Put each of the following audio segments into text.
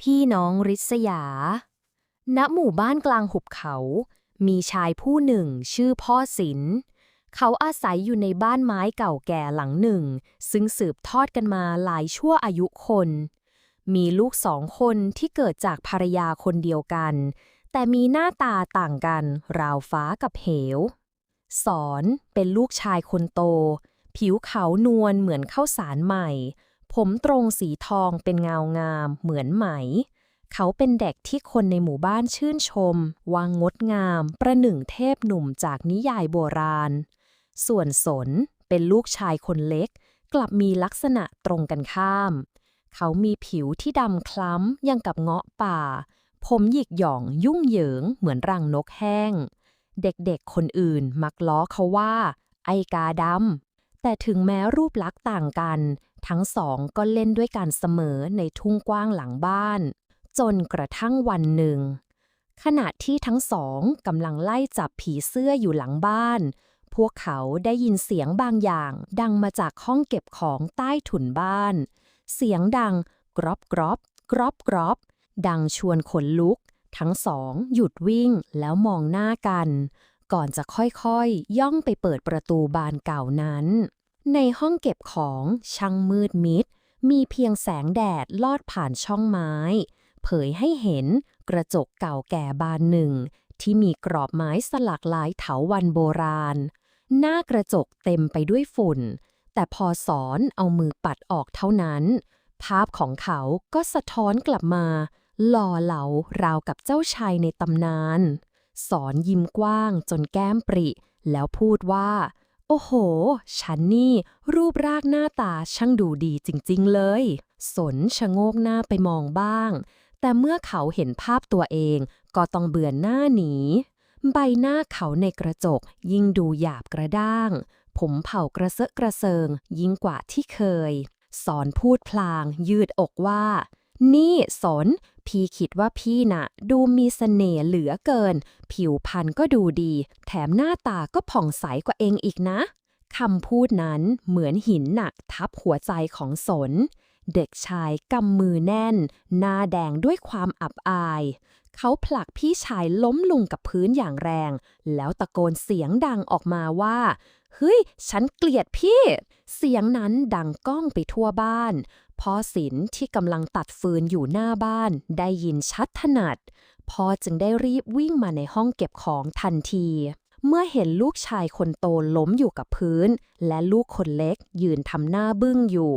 พี่น้องริษยา ณ หมู่บ้านกลางหุบเขา มีชายผู้หนึ่งชื่อพ่อศิลป์เขาอาศัยอยู่ในบ้านไม้เก่าแก่หลังหนึ่ง ซึ่งสืบทอดกันมาหลายชั่วอายุคน มีลูกสองคนที่เกิดจากภรรยาคนเดียวกัน แต่มีหน้าตาต่างกัน ราวฟ้ากับเหว สอนเป็นลูกชายคนโต ผิวขาวนวลเหมือนข้าวสารใหม่ ผมตรงสีทองเป็นเงางามเหมือนไหม เขาเป็นเด็กที่คนในหมู่บ้านชื่นชม วางงดงาม ประหนึ่งเทพหนุ่มจากนิยายโบราณ ส่วนสนเป็นลูกชายคนเล็ก กลับมีลักษณะตรงกันข้าม เขามีผิวที่ดำคล้ำยังกับเงาะป่า ผมหยิกหย่องยุ่งเหยิงเหมือนรังนกแห้ง เด็กๆคนอื่นมักล้อเขาว่า ไอกาดำแต่ถึงแม้รูปลักษณ์ต่างกัน ทั้งสองก็เล่นด้วยกันเสมอในทุ่งกว้างหลังบ้าน จนกระทั่งวันหนึ่ง ขณะที่ทั้งสองกำลังไล่จับผีเสื้ออยู่หลังบ้าน พวกเขาได้ยินเสียงบางอย่างดังมาจากห้องเก็บของใต้ถุนบ้าน เสียงดังกรอบกรอบกรอบกรอบดังชวนขนลุก ทั้งสองหยุดวิ่งแล้วมองหน้ากัน ก่อนจะค่อยๆย่องไปเปิดประตูบานเก่านั้น ในห้องเก็บของช่างมืดมิด มีเพียงแสงแดดลอดผ่านช่องไม้ เผยให้เห็นกระจกเก่าแก่บานหนึ่ง ที่มีกรอบไม้สลักลายเถาวันโบราณ หน้ากระจกเต็มไปด้วยฝุ่น แต่พอสอนเอามือปัดออกเท่านั้น ภาพของเขาก็สะท้อนกลับมา หล่อเหลาราวกับเจ้าชายในตำนาน สอนยิ้มกว้างจนแก้มปริ แล้วพูดว่า โอ้โห ฉันนี่ รูปร่างหน้าตาช่างดูดีจริงๆเลย สนชะโงกหน้าไปมองบ้าง แต่เมื่อเขาเห็นภาพตัวเองก็ต้องเบื่อหน้าหนี ใบหน้าเขาในกระจกยิ่งดูหยาบกระด้าง ผมเผากระเซอะกระเซิงยิ่งกว่าที่เคย สอนพูดพลางยืดอกว่า นี่สน พี่คิดว่าพี่น่ะ ดูมีเสน่ห์เหลือเกิน ผิวพรรณก็ดูดี แถมหน้าตาก็ผ่องใสกว่าเองอีกนะคำพูดนั้นเหมือนหินหนักทับหัวใจของสน เด็กชายกำมือแน่น หน้าแดงด้วยความอับอาย เขาผลักพี่ชายล้มลงกับพื้นอย่างแรง แล้วตะโกนเสียงดังออกมาว่าเฮ้ย ฉันเกลียดพี่ เสียงนั้นดังก้องไปทั่วบ้าน พ่อศิลป์ที่กำลังตัดฟืนอยู่หน้าบ้านได้ยินชัดถนัด พ่อจึงได้รีบวิ่งมาในห้องเก็บของทันที เมื่อเห็นลูกชายคนโตล้มอยู่กับพื้น และลูกคนเล็กยืนทำหน้าบึ้งอยู่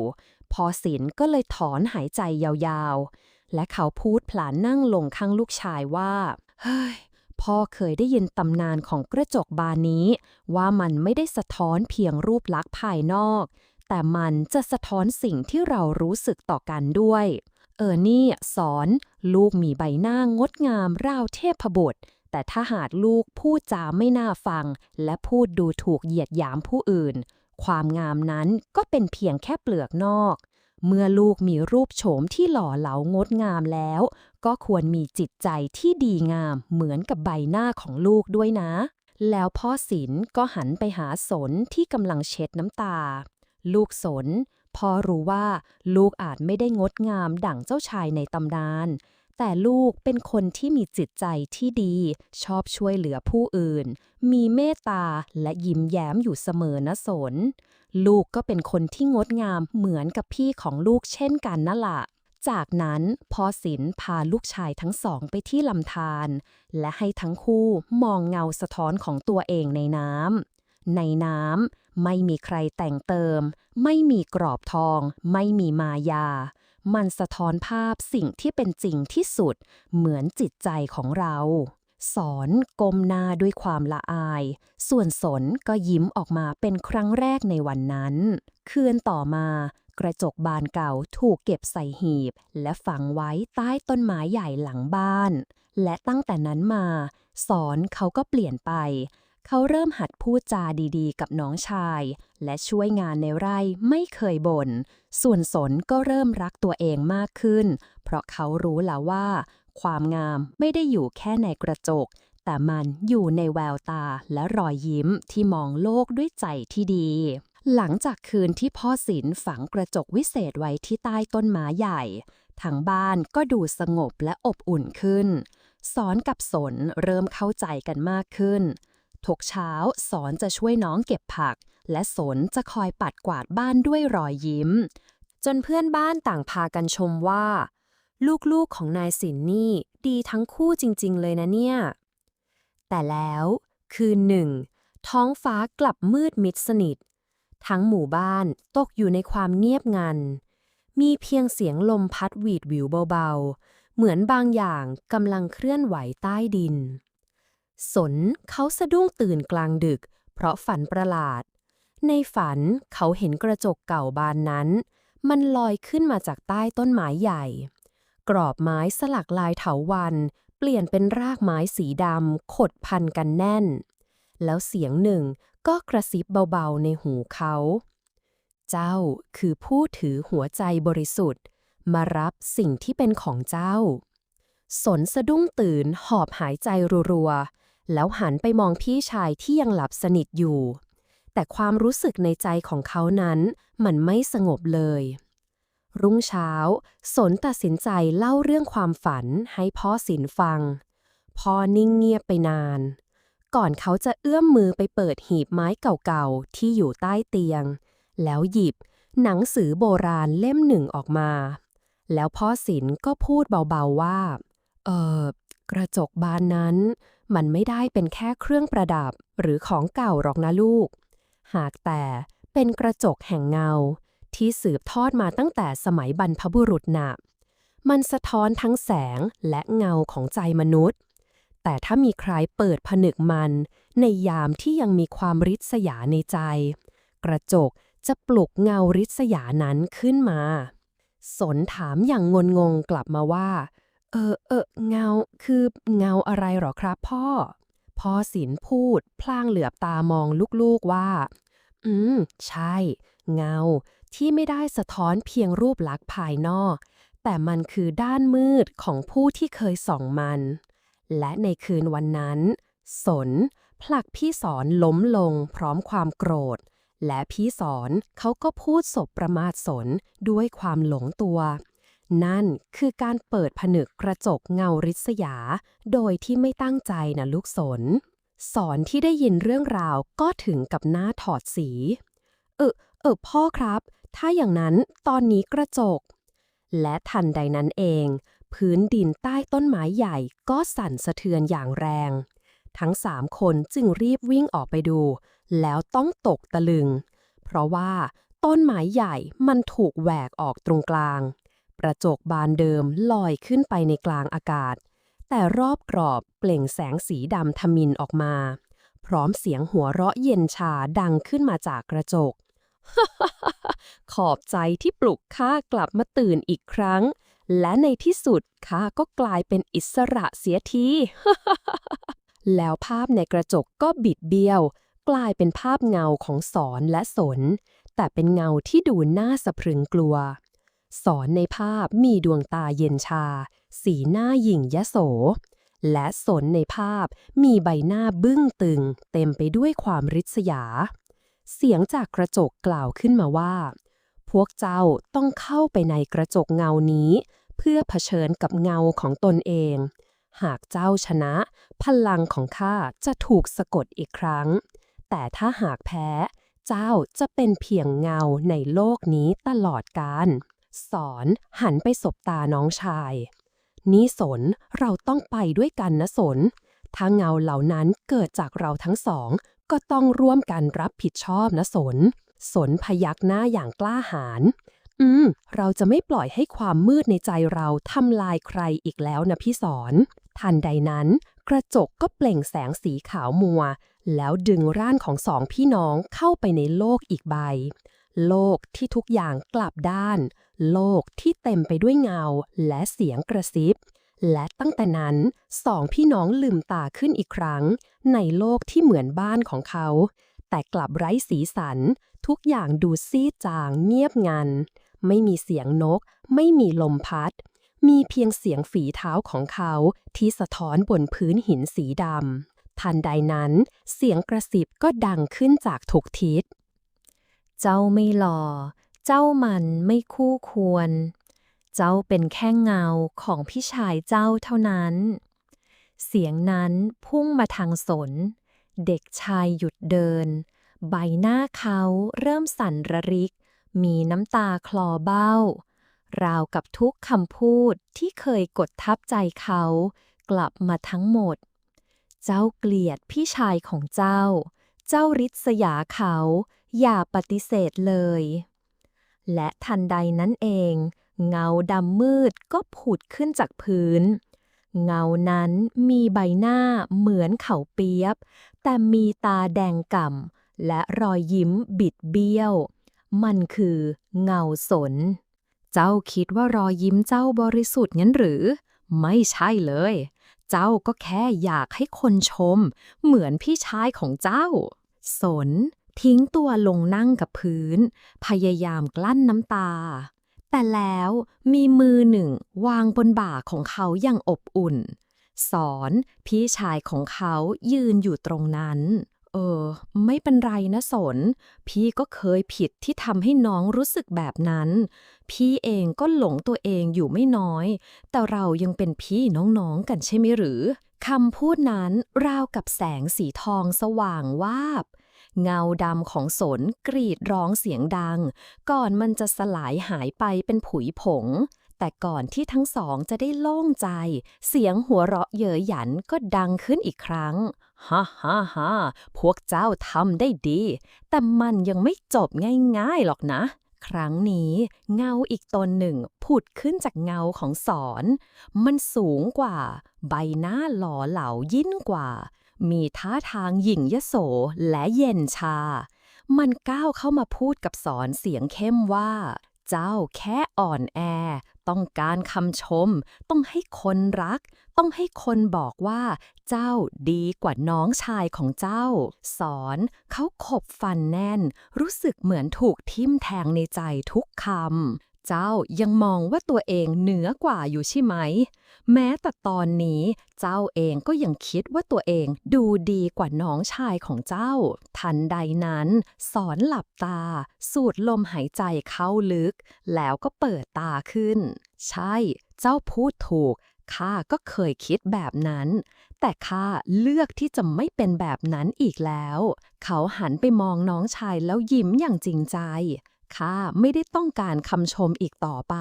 พ่อศิลป์ก็เลยถอนหายใจยาวๆ และเขาพูดผลานนั่งลงข้างลูกชายว่า เฮ้ยพ่อเคยได้ยินตำนานของกระจกบานนี้ ว่ามันไม่ได้สะท้อนเพียงรูปลักษณ์ภายนอก แต่มันจะสะท้อนสิ่งที่เรารู้สึกต่อกันด้วย เออร์นี่สอน ลูกมีใบหน้างดงามราวเทพบุตร แต่ถ้าหากลูกพูดจาไม่น่าฟัง และพูดดูถูกเหยียดหยามผู้อื่น ความงามนั้นก็เป็นเพียงแค่เปลือกนอก เมื่อลูกมีรูปโฉมที่หล่อเหลางดงามแล้ว ก็ควรมีจิตใจที่ดีงามเหมือนกับใบหน้าของลูกด้วยนะแล้วพ่อศิลป์ก็หันไปหาสนที่กำลังเช็ดน้ำตา ลูกสนพ่อรู้ว่าลูกอาจไม่ได้งดงามดั่งเจ้าชายในตำนาน แต่ลูกเป็นคนที่มีจิตใจที่ดี ชอบช่วยเหลือผู้อื่น มีเมตตาและยิ้มแย้มอยู่เสมอนะสน ลูกก็เป็นคนที่งดงามเหมือนกับพี่ของลูกเช่นกันนั่นละจากนั้นพ่อศิลพาลูกชายทั้งสองไปที่ลำธารและให้ทั้งคู่มองเงาสะท้อนของตัวเองในน้ำในน้ำ ไม่มีใครแต่งเติม ไม่มีกรอบทอง ไม่มีมายา มันสะท้อนภาพสิ่งที่เป็นจริงที่สุด เหมือนจิตใจของเรา สอนก้มหน้าด้วยความละอาย ส่วนสนก็ยิ้มออกมาเป็นครั้งแรกในวันนั้น คืนต่อมากระจกบานเก่าถูกเก็บใส่หีบ และฝังไว้ใต้ต้นไม้ใหญ่หลังบ้าน และตั้งแต่นั้นมา สอนเขาก็เปลี่ยนไป เขาเริ่มหัดพูดจาดีๆ กับน้องชาย และช่วยงานในไร่ไม่เคยบน่น ส่วนสนก็เริ่มรักตัวเองมากขึ้น เพราะเขารู้แล้วว่า ความงามไม่ได้อยู่แค่ในกระจก แต่มันอยู่ในแววตาและรอยยิ้มที่มองโลกด้วยใจที่ดี หลังจากคืนที่พ่อศิลป์ฝังกระจกวิเศษไว้ที่ใต้ต้นไม้ใหญ่ทั้งบ้านก็ดูสงบและอบอุ่นขึ้น สอนกับสนเริ่มเข้าใจกันมากขึ้น ทุกเช้า สอนจะช่วยน้องเก็บผัก และสนจะคอยปัดกวาดบ้านด้วยรอยยิ้ม จนเพื่อนบ้านต่างพากันชมว่า ลูกๆของนายสินนี่ดีทั้งคู่จริงๆเลยนะเนี่ย แต่แล้วคืนหนึ่ง ท้องฟ้ากลับมืดมิดสนิท ทั้งหมู่บ้านตกอยู่ในความเงียบงัน มีเพียงเสียงลมพัดหวีดหวิวเบาๆ เหมือนบางอย่างกำลังเคลื่อนไหวใต้ดิน สนเขาสะดุ้งตื่นกลางดึก เพราะฝันประหลาด ในฝันเขาเห็นกระจกเก่าบานนั้น มันลอยขึ้นมาจากใต้ต้นไม้ใหญ่ กรอบไม้สลักลายเถาวันเปลี่ยนเป็นรากไม้สีดำขดพันกันแน่น แล้วเสียงหนึ่งก็กระซิบเบาๆในหูเขา เจ้าคือผู้ถือหัวใจบริสุทธิ์ มารับสิ่งที่เป็นของเจ้า สนสะดุ้งตื่นหอบหายใจรัวๆ แล้วหันไปมองพี่ชายที่ยังหลับสนิทอยู่ แต่ความรู้สึกในใจของเขานั้นมันไม่สงบเลย รุ่งเช้า สนตัดสินใจเล่าเรื่องความฝันให้พ่อสินฟัง พ่อนิ่งเงียบไปนาน ก่อนเขาจะเอื้อมมือไปเปิดหีบไม้เก่าๆ ที่อยู่ใต้เตียง แล้วหยิบหนังสือโบราณเล่มหนึ่งออกมา แล้วพ่อสินก็พูดเบาๆว่า เออกระจกบานนั้น มันไม่ได้เป็นแค่เครื่องประดับหรือของเก่าหรอกนะลูก หากแต่เป็นกระจกแห่งเงา ที่สืบทอดมาตั้งแต่สมัยบรรพบุรุษนะมันสะท้อนทั้งแสงและเงาของใจมนุษย์ แต่ถ้ามีใครเปิดผนึกมัน ในยามที่ยังมีความริษยาในใจ กระจกจะปลุกเงาริษยานั้นขึ้นมา สนถามอย่างงนงงกลับมาว่า เออเออเงาคือเงาอะไรหรอครับพ่อ พ่อศิลพูด พลางเหลือบตามองลูกๆว่า อืม ใช่ เงา ที่ไม่ได้สะท้อนเพียงรูปลักษณ์ภายนอก แต่มันคือด้านมืดของผู้ที่เคยส่องมัน และในคืนวันนั้น สน ผลักพี่สอนล้มลงพร้อมความโกรธ และพี่สอนเขาก็พูดสบประมาทสนด้วยความหลงตัว นั่นคือการเปิดผนึกกระจกเงาริษยา โดยที่ไม่ตั้งใจนะลูกสน สอนที่ได้ยินเรื่องราวก็ถึงกับหน้าถอดสี เออเออพ่อครับ ถ้าอย่างนั้นตอนนี้กระจก และทันใดนั้นเอง พื้นดินใต้ต้นไม้ใหญ่ก็สั่นสะเทือนอย่างแรง ทั้งสามคนจึงรีบวิ่งออกไปดู แล้วต้องตกตะลึง เพราะว่าต้นไม้ใหญ่มันถูกแหวกออกตรงกลาง กระจกบานเดิมลอยขึ้นไปในกลางอากาศ แต่รอบกรอบเปล่งแสงสีดำทมินออกมา พร้อมเสียงหัวเราะเย็นชาดังขึ้นมาจากกระจก ขอบใจที่ปลุกข้ากลับมาตื่นอีกครั้ง และในที่สุดข้าก็กลายเป็นอิสระเสียที แล้วภาพในกระจกก็บิดเบี้ยว กลายเป็นภาพเงาของสอนและสน แต่เป็นเงาที่ดูน่าสะพรึงกลัว สอนในภาพมีดวงตาเย็นชา สีหน้าหยิ่งยโส และสนในภาพมีใบหน้าบึ้งตึง เต็มไปด้วยความริษยา เสียงจากกระจกกล่าวขึ้นมาว่า พวกเจ้าต้องเข้าไปในกระจกเงานี้ เพื่อเผชิญกับเงาของตนเอง หากเจ้าชนะ พลังของข้าจะถูกสะกดอีกครั้ง แต่ถ้าหากแพ้ เจ้าจะเป็นเพียงเงาในโลกนี้ตลอดกาล สอนหันไปสบตาน้องชาย นี่สนเราต้องไปด้วยกันนะสน ถ้าเงาเหล่านั้นเกิดจากเราทั้งสอง ก็ต้องร่วมกันรับผิดชอบนะสน สนพยักหน้าอย่างกล้าหาญอืม เราจะไม่ปล่อยให้ความมืดในใจเราทำลายใครอีกแล้วนะพี่สอน ทันใดนั้น กระจกก็เปล่งแสงสีขาวมัว แล้วดึงร่างของสองพี่น้องเข้าไปในโลกอีกใบ โลกที่ทุกอย่างกลับด้าน โลกที่เต็มไปด้วยเงาและเสียงกระซิบ และตั้งแต่นั้นสองพี่น้องลืมตาขึ้นอีกครั้ง ในโลกที่เหมือนบ้านของเขา แต่กลับไร้สีสัน ทุกอย่างดูซีดจางเงียบงัน ไม่มีเสียงนก ไม่มีลมพัด มีเพียงเสียงฝีเท้าของเขาที่สะท้อนบนพื้นหินสีดำทันใดนั้น เสียงกระสิบก็ดังขึ้นจากทุกทิศ เจ้าไม่หล่อ เจ้ามันไม่คู่ควร เจ้าเป็นแค่เงาของพี่ชายเจ้าเท่านั้น เสียงนั้นพุ่งมาทางสน เด็กชายหยุดเดิน ใบหน้าเขาเริ่มสั่นระริก มีน้ำตาคลอเบ้า ราวกับทุกคำพูดที่เคยกดทับใจเขา กลับมาทั้งหมด เจ้าเกลียดพี่ชายของเจ้า เจ้าริษยาเขา อย่าปฏิเสธเลย และทันใดนั้นเอง เงาดำมืดก็ผุดขึ้นจากพื้น เงานั้นมีใบหน้าเหมือนเขาเปียบ แต่มีตาแดงก่ำและรอยยิ้มบิดเบี้ยว มันคือเงาสน เจ้าคิดว่ารอยยิ้มเจ้าบริสุทธิ์งั้นหรือ ไม่ใช่เลย เจ้าก็แค่อยากให้คนชม เหมือนพี่ชายของเจ้า สน ทิ้งตัวลงนั่งกับพื้น พยายามกลั้นน้ำตา แต่แล้วมีมือหนึ่งวางบนบ่าของเขาอย่างอบอุ่น สอนพี่ชายของเขายืนอยู่ตรงนั้น เออ ไม่เป็นไรนะสน พี่ก็เคยผิดที่ทำให้น้องรู้สึกแบบนั้น พี่เองก็หลงตัวเองอยู่ไม่น้อย แต่เรายังเป็นพี่น้องๆกันใช่ไหมหรือคำพูดนั้นราวกับแสงสีทองสว่างวาบ เงาดำของสนกรีดร้องเสียงดัง ก่อนมันจะสลายหายไปเป็นผุยผง แต่ก่อนที่ทั้งสองจะได้โล่งใจ เสียงหัวเราะเย้ยหยันก็ดังขึ้นอีกครั้งฮ่าฮ่าฮ่าพวกเจ้าทำได้ดี แต่มันยังไม่จบง่ายๆหรอกนะครั้งนี้เงาอีกตนหนึ่งผุดขึ้นจากเงาของสอน มันสูงกว่า ใบหน้าหล่อเหลายิ่งกว่า มีท่าทางหยิ่งยโสและเย็นชา มันก้าวเข้ามาพูดกับสอนเสียงเข้มว่า เจ้าแค่อ่อนแอ ต้องการคำชม ต้องให้คนรัก ต้องให้คนบอกว่า เจ้าดีกว่าน้องชายของเจ้า สอนเขาขบฟันแน่น รู้สึกเหมือนถูกทิ่มแทงในใจทุกคำ เจ้ายังมองว่าตัวเองเหนือกว่าอยู่ใช่ไหม แม้แต่ตอนนี้เจ้าเองก็ยังคิดว่าตัวเองดูดีกว่าน้องชายของเจ้า ทันใดนั้น สอนหลับตา สูดลมหายใจเข้าลึก แล้วก็เปิดตาขึ้น ใช่ เจ้าพูดถูกข้าก็เคยคิดแบบนั้น แต่ข้าเลือกที่จะไม่เป็นแบบนั้นอีกแล้ว เขาหันไปมองน้องชายแล้วยิ้มอย่างจริงใจ ข้าไม่ได้ต้องการคำชมอีกต่อไป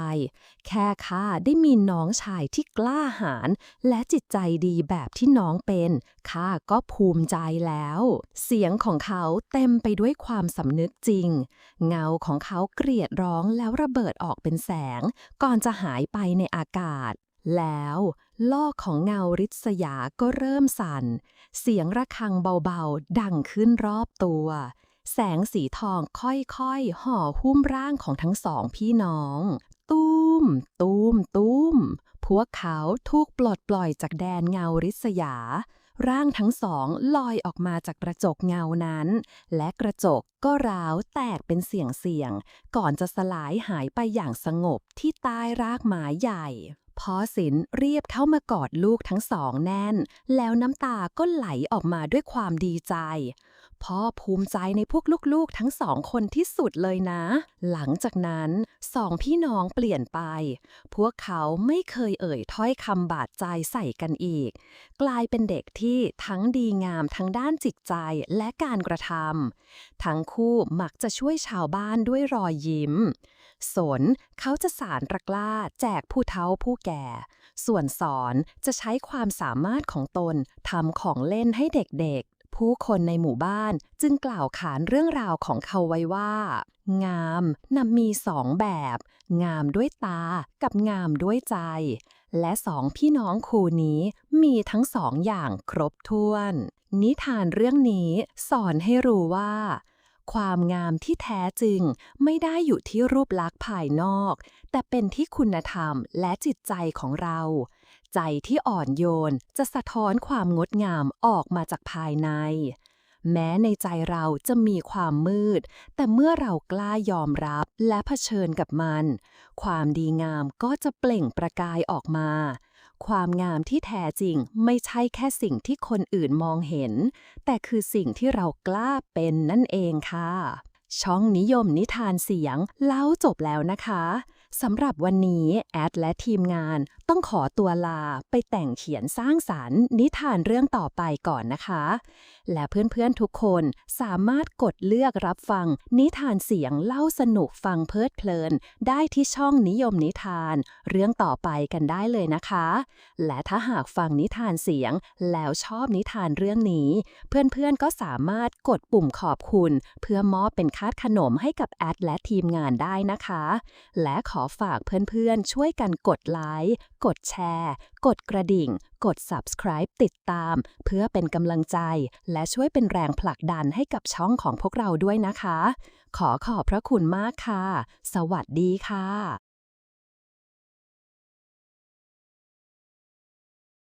แค่ข้าได้มีน้องชายที่กล้าหาญและจิตใจดีแบบที่น้องเป็นข้าก็ภูมิใจแล้ว เสียงของเขาเต็มไปด้วยความสำนึกจริง เงาของเขาเกลียดร้องแล้วระเบิดออกเป็นแสง ก่อนจะหายไปในอากาศ แล้วลอกของเงาริษยาก็เริ่มสั่น เสียงระฆังเบาๆ ดังขึ้นรอบตัว แสงสีทองค่อยๆ ห่อหุ้มร่างของทั้งสองพี่น้อง ตุ้ม ตุ้ม ตุ้ม พวกเขาถูกปลดปล่อยจากแดนเงาริษยา ร่างทั้งสองลอยออกมาจากกระจกเงานั้น และกระจกก็ร้าวแตกเป็นเสียงๆก่อนจะสลายหายไปอย่างสงบที่ใต้รากไม้ใหญ่พอสินเรียบเข้ามากอดลูกทั้งสองแน่น แล้วน้ำตาก็ไหลออกมาด้วยความดีใจ พ่อภูมิใจในพวกลูกๆทั้งสองคนที่สุดเลยนะ หลังจากนั้นสองพี่น้องเปลี่ยนไป พวกเขาไม่เคยเอ่ยถ้อยคำบาดใจใส่กันอีก กลายเป็นเด็กที่ทั้งดีงามทั้งด้านจิตใจและการกระทำทั้งคู่มักจะช่วยชาวบ้านด้วยรอยยิ้ม สนเขาจะสารตะกร้าแจกผู้เฒ่าผู้แก่ ส่วนสอนจะใช้ความสามารถของตนทำของเล่นให้เด็กๆ ผู้คนในหมู่บ้าน จึงกล่าวขานเรื่องราวของเขาไว้ว่า งามนำมีสองแบบ งามด้วยตากับงามด้วยใจ และสองพี่น้องคู่นี้มีทั้งสองอย่างครบถ้วน นิทานเรื่องนี้สอนให้รู้ว่าความงามที่แท้จริงไม่ได้อยู่ที่รูปลักษณ์ภายนอก แต่เป็นที่คุณธรรมและจิตใจของเรา ใจที่อ่อนโยนจะสะท้อนความงดงามออกมาจากภายใน แม้ในใจเราจะมีความมืด แต่เมื่อเรากล้ายอมรับและเผชิญกับมัน ความดีงามก็จะเปล่งประกายออกมา ความงามที่แท้จริงไม่ใช่แค่สิ่งที่คนอื่นมองเห็น แต่คือสิ่งที่เรากล้าเป็นนั่นเองค่ะ ช่องนิยมนิทานเสียงเล่าจบแล้วนะคะ สำหรับวันนี้แอดและทีมงานต้องขอตัวลาไปแต่งเขียนสร้างสารรค์ นิทานเรื่องต่อไปก่อนนะคะ และเพื่อนๆทุกคนสามารถกดเลือกรับฟัง นิทานเสียงเล่าสนุกฟังเพลิดเพลิน ได้ที่ช่องนิยมนิทาน เรื่องต่อไปกันได้เลยนะคะ และถ้าหากฟังนิทานเสียงแล้วชอบนิทานเรื่องนี้ เพื่อนๆก็สามารถกดปุ่มขอบคุณ เพื่อมอบเป็นคาดขนมให้กับแอดและทีมงานได้นะคะ และขออฝากเพื่อนๆ ช่วยกันกดไลค์ กดแชร์ กดกระดิ่ง กด subscribe ติดตาม เพื่อเป็นกำลังใจ และช่วยเป็นแรงผลักดันให้กับช่องของพวกเราด้วยนะคะ ขอขอบพระคุณมากค่ะ สวัสดีค่ะ